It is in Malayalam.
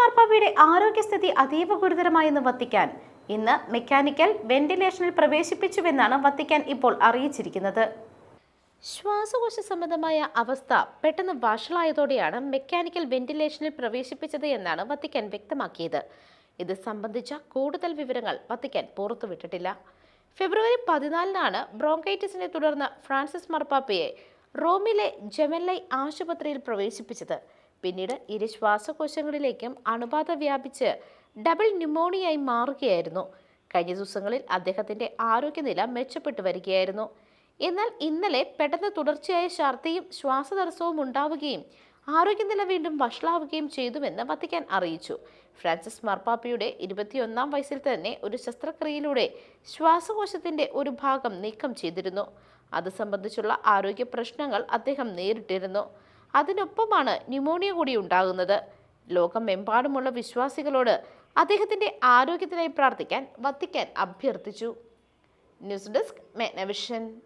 മാർപ്പാപ്പയുടെ ആരോഗ്യസ്ഥിതി അതീവ ഗുരുതരമായെന്ന് വത്തിക്കാൻ. ഇന്ന് മെക്കാനിക്കൽ വെന്റിലേഷനിൽ പ്രവേശിപ്പിച്ചുവെന്നാണ് വത്തിക്കാൻ ഇപ്പോൾ അറിയിച്ചിരിക്കുന്നത്. ശ്വാസകോശ സംബന്ധമായ അവസ്ഥ പെട്ടെന്ന് വഷളായതോടെയാണ് മെക്കാനിക്കൽ വെന്റിലേഷനിൽ പ്രവേശിപ്പിച്ചത് എന്നാണ് വത്തിക്കാൻ വ്യക്തമാക്കിയത്. ഇത് സംബന്ധിച്ച കൂടുതൽ വിവരങ്ങൾ വത്തിക്കാൻ പുറത്തുവിട്ടിട്ടില്ല. ഫെബ്രുവരി പതിനാലിനാണ് ബ്രോങ്കൈറ്റിസിനെ തുടർന്ന് ഫ്രാൻസിസ് മാർപ്പാപ്പയെ റോമിലെ ജെമല്ലൈ ആശുപത്രിയിൽ പ്രവേശിപ്പിച്ചത്. പിന്നീട് ഇരു ശ്വാസകോശങ്ങളിലേക്കും അണുബാധ വ്യാപിച്ച് ഡബിൾ ന്യൂമോണിയായി മാറുകയായിരുന്നു. കഴിഞ്ഞ ദിവസങ്ങളിൽ അദ്ദേഹത്തിന്റെ ആരോഗ്യനില മെച്ചപ്പെട്ടു വരികയായിരുന്നു. എന്നാൽ ഇന്നലെ പെട്ടെന്ന് തുടർച്ചയായ ഛർദിയും ശ്വാസതടസ്സവും ഉണ്ടാവുകയും ആരോഗ്യനില വീണ്ടും വഷളാവുകയും ചെയ്തുവെന്ന് വത്തിക്കാൻ അറിയിച്ചു. ഫ്രാൻസിസ് മാർപ്പാപ്പയുടെ ഇരുപത്തിയൊന്നാം വയസ്സിൽ തന്നെ ഒരു ശസ്ത്രക്രിയയിലൂടെ ശ്വാസകോശത്തിന്റെ ഒരു ഭാഗം നീക്കം ചെയ്തിരുന്നു. അത് സംബന്ധിച്ചുള്ള ആരോഗ്യ പ്രശ്നങ്ങൾ അദ്ദേഹം നേരിട്ടിരുന്നു. അതിനൊപ്പമാണ് ന്യൂമോണിയ കൂടി ഉണ്ടാകുന്നത്. ലോകമെമ്പാടുമുള്ള വിശ്വാസികളോട് അദ്ദേഹത്തിന്റെ ആരോഗ്യത്തിനായി പ്രാർത്ഥിക്കാൻ വത്തിക്കാൻ അഭ്യർത്ഥിച്ചു. News desk Magnavision.